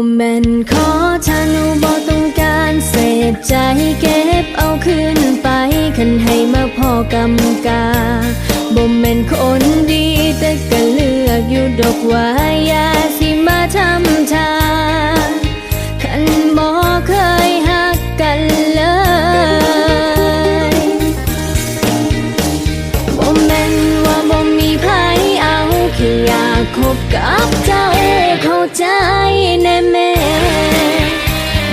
บ่แม่นขอทานุบ่ต้องการเศษใจเก็บเอาคืนไปคันให้มาพอกำกาบ่แม่นคนดีแต่ก็เลือกอยู่ดอกว่าย่าสิมาทำทาคันบ่เคยหักกันเลยบ่แม่นว่าบ่มีไผเอาแค่อยากคบกับเจ้า ใจแน่แม่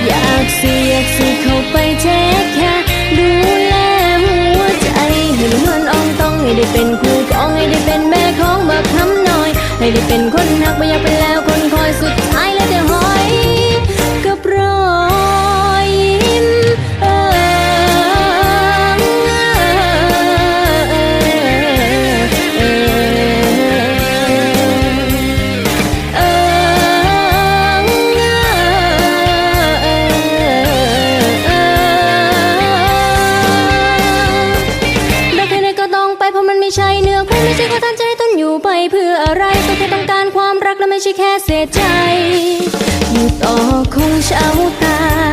อยากสิอยากสิเข้าไปเทคแค่ดูแลหัวใจให้ได้เหมือนอ่องต้องให้ได้เป็นครูกองให้ได้เป็นแม่ของบักคำน้อย ให้ได้เป็นคนหักไม่อยากเป็นแล้วคนคอยสุด ไม่ใช่แค่เสียใจอยู่ต่อคงเช้าตา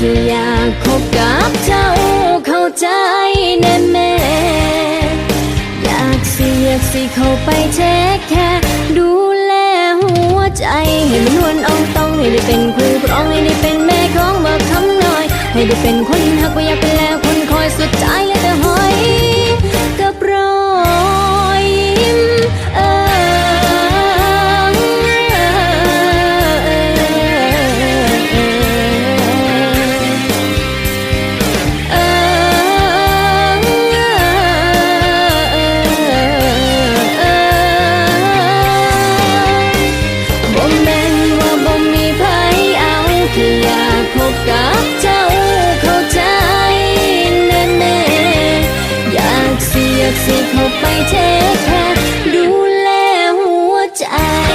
แค่อยากคบกับเจ้าเข้าใจแน่แม่อยากสิอยากสิเข้าไปเทคแค่ดูแลหัวใจให้มันนวลอ่องต้องให้ได้เป็นคู่ครองให้ได้เป็นแม่ของบอกคำน้อย ให้ได้เป็นคนหักว่าอยากเป็นแล้วคนคอยสุดใจ I